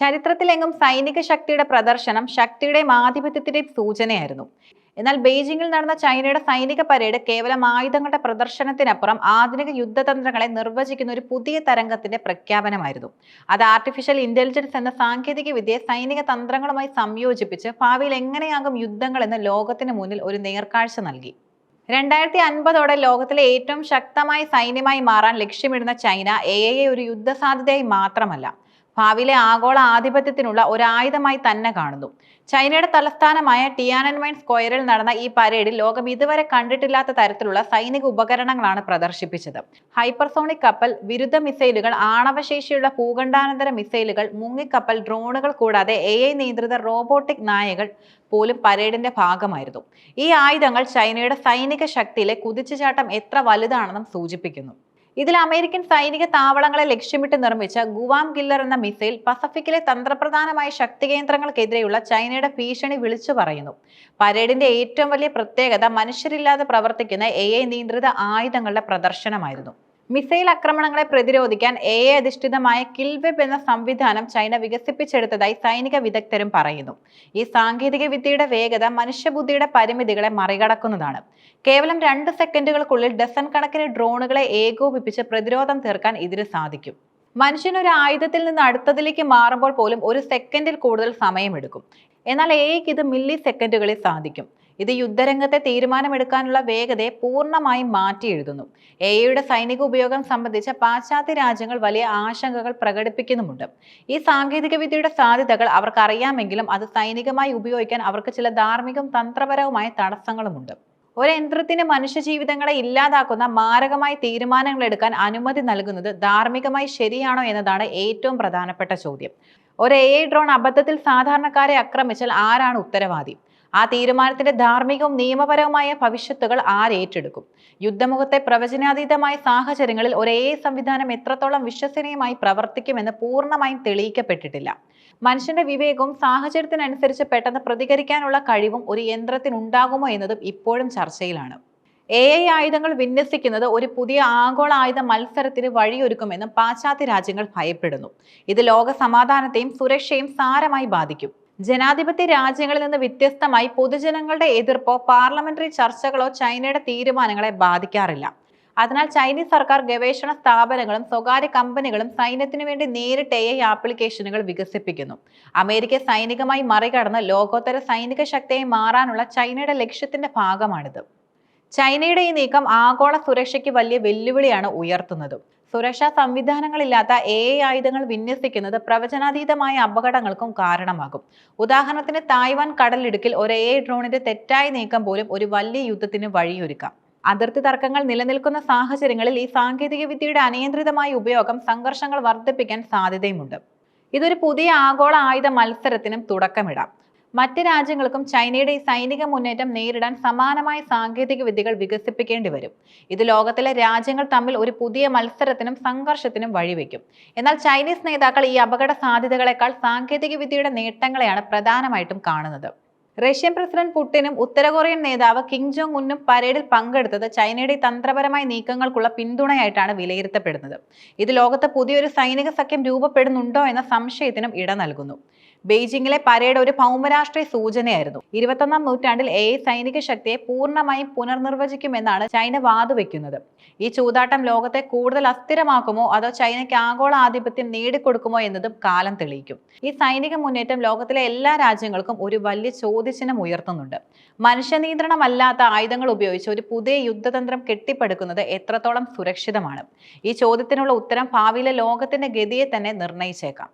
ചരിത്രത്തിലെങ്ങും സൈനിക ശക്തിയുടെ പ്രദർശനം ശക്തിയുടെ ആധിപത്യത്തിന്റെയും സൂചനയായിരുന്നു. എന്നാൽ ബെയ്ജിംഗിൽ നടന്ന ചൈനയുടെ സൈനിക പരേഡ് കേവലം ആയുധങ്ങളുടെ പ്രദർശനത്തിനപ്പുറം ആധുനിക യുദ്ധതന്ത്രങ്ങളെ നിർവചിക്കുന്ന ഒരു പുതിയ തരംഗത്തിന്റെ പ്രഖ്യാപനമായിരുന്നു. അത് ആർട്ടിഫിഷ്യൽ ഇന്റലിജൻസ് എന്ന സാങ്കേതിക വിദ്യയെ സൈനിക തന്ത്രങ്ങളുമായി സംയോജിപ്പിച്ച് ഭാവിയിൽ എങ്ങനെയാകും യുദ്ധങ്ങൾ എന്ന് ലോകത്തിന് മുന്നിൽ ഒരു നേർക്കാഴ്ച നൽകി. രണ്ടായിരത്തി അൻപതോടെ ലോകത്തിലെ ഏറ്റവും ശക്തമായ സൈന്യമായി മാറാൻ ലക്ഷ്യമിടുന്ന ചൈന എ ഒരു യുദ്ധസാധ്യതയായി മാത്രമല്ല ഭാവിയിലെ ആഗോള ആധിപത്യത്തിനുള്ള ഒരു ആയുധമായി തന്നെ കാണുന്നു. ചൈനയുടെ തലസ്ഥാനമായ ടിയാനൻമൈൻ സ്ക്വയറിൽ നടന്ന ഈ പരേഡിൽ ലോകം ഇതുവരെ കണ്ടിട്ടില്ലാത്ത തരത്തിലുള്ള സൈനിക ഉപകരണങ്ങളാണ് പ്രദർശിപ്പിച്ചത്. ഹൈപ്പർസോണിക് കപ്പൽ വിരുദ്ധ മിസൈലുകൾ ആണവശേഷിയുള്ള ഭൂഖണ്ഡാനന്തര മിസൈലുകൾ മുങ്ങിക്കപ്പൽ ഡ്രോണുകൾ കൂടാതെ എ ഐ നിയന്ത്രിത റോബോട്ടിക് നായകൾ പോലും പരേഡിന്റെ ഭാഗമായിരുന്നു. ഈ ആയുധങ്ങൾ ചൈനയുടെ സൈനിക ശക്തിയിലെ കുതിച്ചുചാട്ടം എത്ര വലുതാണെന്നും സൂചിപ്പിക്കുന്നു. ഇതിൽ അമേരിക്കൻ സൈനിക താവളങ്ങളെ ലക്ഷ്യമിട്ട് നിർമ്മിച്ച ഗുവാം കില്ലർ എന്ന മിസൈൽ പസഫിക്കിലെ തന്ത്രപ്രധാനമായ ശക്തി കേന്ദ്രങ്ങൾക്കെതിരെയുള്ള ചൈനയുടെ ഭീഷണി വിളിച്ചു പറയുന്നു. പരേഡിന്റെ ഏറ്റവും വലിയ പ്രത്യേകത മനുഷ്യരില്ലാതെ പ്രവർത്തിക്കുന്ന എ നിയന്ത്രിത ആയുധങ്ങളുടെ പ്രദർശനമായിരുന്നു. മിസൈൽ ആക്രമണങ്ങളെ പ്രതിരോധിക്കാൻ എ എ അധിഷ്ഠിതമായ കിൽവെബ് എന്ന സംവിധാനം ചൈന വികസിപ്പിച്ചെടുത്തതായി സൈനിക വിദഗ്ധരും പറയുന്നു. ഈ സാങ്കേതിക വിദ്യയുടെ വേഗത മനുഷ്യബുദ്ധിയുടെ പരിമിതികളെ മറികടക്കുന്നതാണ്. കേവലം രണ്ട് സെക്കൻഡുകൾക്കുള്ളിൽ ഡസൺ കണക്കിന് ഡ്രോണുകളെ ഏകോപിപ്പിച്ച് പ്രതിരോധം തീർക്കാൻ ഇതിന് സാധിക്കും. മനുഷ്യൻ ഒരു ആയുധത്തിൽ നിന്ന് അടുത്തതിലേക്ക് മാറുമ്പോൾ പോലും ഒരു സെക്കൻഡിൽ കൂടുതൽ സമയമെടുക്കും. എന്നാൽ എഐക്ക് ഇത് മില്ലി സെക്കൻഡുകളിൽ സാധിക്കും. ഇത് യുദ്ധരംഗത്തെ തീരുമാനമെടുക്കാനുള്ള വേഗതയെ പൂർണമായും മാറ്റി എഴുതുന്നു. എയുടെ സൈനിക ഉപയോഗം സംബന്ധിച്ച പാശ്ചാത്യ രാജ്യങ്ങൾ വലിയ ആശങ്കകൾ പ്രകടിപ്പിക്കുന്നുമുണ്ട്. ഈ സാങ്കേതിക വിദ്യയുടെ സാധ്യതകൾ അവർക്കറിയാമെങ്കിലും അത് സൈനികമായി ഉപയോഗിക്കാൻ അവർക്ക് ചില ധാർമ്മികവും തന്ത്രപരവുമായ തടസ്സങ്ങളുമുണ്ട്. ഒരു യന്ത്രത്തിന് മനുഷ്യജീവിതങ്ങളെ ഇല്ലാതാക്കുന്ന മാരകമായ തീരുമാനങ്ങൾ എടുക്കാൻ അനുമതി നൽകുന്നത് ധാർമ്മികമായി ശരിയാണോ എന്നതാണ് ഏറ്റവും പ്രധാനപ്പെട്ട ചോദ്യം. ഒരു എ ഡ്രോൺ അബദ്ധത്തിൽ സാധാരണക്കാരെ ആക്രമിച്ചാൽ ആരാണ് ഉത്തരവാദി? ആ തീരുമാനത്തിന്റെ ധാർമ്മികവും നിയമപരവുമായ ഭവിഷ്യത്തുകൾ ആരേറ്റെടുക്കും യുദ്ധമുഖത്തെ പ്രവചനാതീതമായ സാഹചര്യങ്ങളിൽ ഒരേ സംവിധാനം എത്രത്തോളം വിശ്വസനീയമായി പ്രവർത്തിക്കുമെന്ന് പൂർണമായും തെളിയിക്കപ്പെട്ടിട്ടില്ല. മനുഷ്യന്റെ വിവേകവും സാഹചര്യത്തിനനുസരിച്ച് പെട്ടെന്ന് പ്രതികരിക്കാനുള്ള കഴിവും ഒരു യന്ത്രത്തിനുണ്ടാകുമോ എന്നതും ഇപ്പോഴും ചർച്ചയിലാണ്. എ ഐ ആയുധങ്ങൾ വിന്യസിക്കുന്നത് ഒരു പുതിയ ആഗോള ആയുധ മത്സരത്തിന് വഴിയൊരുക്കുമെന്നും പാശ്ചാത്യ രാജ്യങ്ങൾ ഭയപ്പെടുന്നു. ഇത് ലോക സമാധാനത്തെയും സുരക്ഷയും സാരമായി ബാധിക്കും. ജനാധിപത്യ രാജ്യങ്ങളിൽ നിന്ന് വ്യത്യസ്തമായി പൊതുജനങ്ങളുടെ എതിർപ്പോ പാർലമെന്ററി ചർച്ചകളോ ചൈനയുടെ തീരുമാനങ്ങളെ ബാധിക്കാറില്ല. അതിനാൽ ചൈനീസ് സർക്കാർ ഗവേഷണ സ്ഥാപനങ്ങളും സ്വകാര്യ കമ്പനികളും സൈന്യത്തിനു വേണ്ടി നേരിട്ട് എ ഐ ആപ്ലിക്കേഷനുകൾ വികസിപ്പിക്കുന്നു. അമേരിക്ക സൈനികമായി മറികടന്ന് ലോകോത്തര സൈനിക ശക്തിയായി മാറാനുള്ള ചൈനയുടെ ലക്ഷ്യത്തിന്റെ ഭാഗമാണിത്. ചൈനയുടെ ഈ നീക്കം ആഗോള സുരക്ഷയ്ക്ക് വലിയ വെല്ലുവിളിയാണ് ഉയർത്തുന്നത്. സുരക്ഷാ സംവിധാനങ്ങളില്ലാത്ത എ ഐ ആയുധങ്ങൾ വിന്യസിക്കുന്നത് പ്രവചനാതീതമായ അപകടങ്ങൾക്കും കാരണമാകും. ഉദാഹരണത്തിന് തായ്വാൻ കടലിടുക്കിൽ ഒരു എ ഡ്രോണിന്റെ തെറ്റായ നീക്കം പോലും ഒരു വലിയ യുദ്ധത്തിന് വഴിയൊരുക്കാം. അതിർത്തി തർക്കങ്ങൾ നിലനിൽക്കുന്ന സാഹചര്യങ്ങളിൽ ഈ സാങ്കേതിക വിദ്യയുടെ അനിയന്ത്രിതമായ ഉപയോഗം സംഘർഷങ്ങൾ വർദ്ധിപ്പിക്കാൻ സാധ്യതയുമുണ്ട്. ഇതൊരു പുതിയ ആഗോള ആയുധ മത്സരത്തിനും തുടക്കമിടാം. മറ്റ് രാജ്യങ്ങൾക്കും ചൈനയുടെ ഈ സൈനിക മുന്നേറ്റം നേരിടാൻ സമാനമായ സാങ്കേതിക വിദ്യകൾ വികസിപ്പിക്കേണ്ടി വരും. ഇത് ലോകത്തിലെ രാജ്യങ്ങൾ തമ്മിൽ ഒരു പുതിയ മത്സരത്തിനും സംഘർഷത്തിനും വഴിവെക്കും. എന്നാൽ ചൈനീസ് നേതാക്കൾ ഈ അപകട സാധ്യതകളെക്കാൾ സാങ്കേതിക വിദ്യയുടെ നേട്ടങ്ങളെയാണ് പ്രധാനമായിട്ടും കാണുന്നത്. റഷ്യൻ പ്രസിഡന്റ് പുടിനും ഉത്തര കൊറിയൻ നേതാവ് കിം ജോങ് ഉന്നും പരേഡിൽ പങ്കെടുത്തത് ചൈനയുടെ തന്ത്രപരമായ നീക്കങ്ങൾക്കുള്ള പിന്തുണയായിട്ടാണ് വിലയിരുത്തപ്പെടുന്നത്. ഇത് ലോകത്തെ പുതിയൊരു സൈനിക സഖ്യം രൂപപ്പെടുന്നുണ്ടോ എന്ന സംശയത്തിനും ഇട നൽകുന്നു. ബെയ്ജിംഗിലെ പരേഡ് ഒരു ഭൗമരാഷ്ട്രീയ സൂചനയായിരുന്നു. ഇരുപത്തൊന്നാം നൂറ്റാണ്ടിൽ എ സൈനിക ശക്തിയെ പൂർണമായും പുനർനിർവചിക്കുമെന്നാണ് ചൈന വാതുവെക്കുന്നത്. ഈ ചൂതാട്ടം ലോകത്തെ കൂടുതൽ അസ്ഥിരമാക്കുമോ അതോ ചൈനയ്ക്ക് ആഗോള ആധിപത്യം നേടിക്കൊടുക്കുമോ എന്നതും കാലം തെളിയിക്കും. ഈ സൈനിക മുന്നേറ്റം ലോകത്തിലെ എല്ലാ രാജ്യങ്ങൾക്കും ഒരു വലിയ ചോദ്യചിഹ്നം ഉയർത്തുന്നുണ്ട്. മനുഷ്യനിയന്ത്രണമല്ലാത്ത ആയുധങ്ങൾ ഉപയോഗിച്ച് ഒരു പുതിയ യുദ്ധതന്ത്രം കെട്ടിപ്പടുക്കുന്നത് എത്രത്തോളം സുരക്ഷിതമാണ്. ഈ ചോദ്യത്തിനുള്ള ഉത്തരം ഭാവിയിലെ ലോകത്തിന്റെ ഗതിയെ തന്നെ നിർണയിച്ചേക്കാം.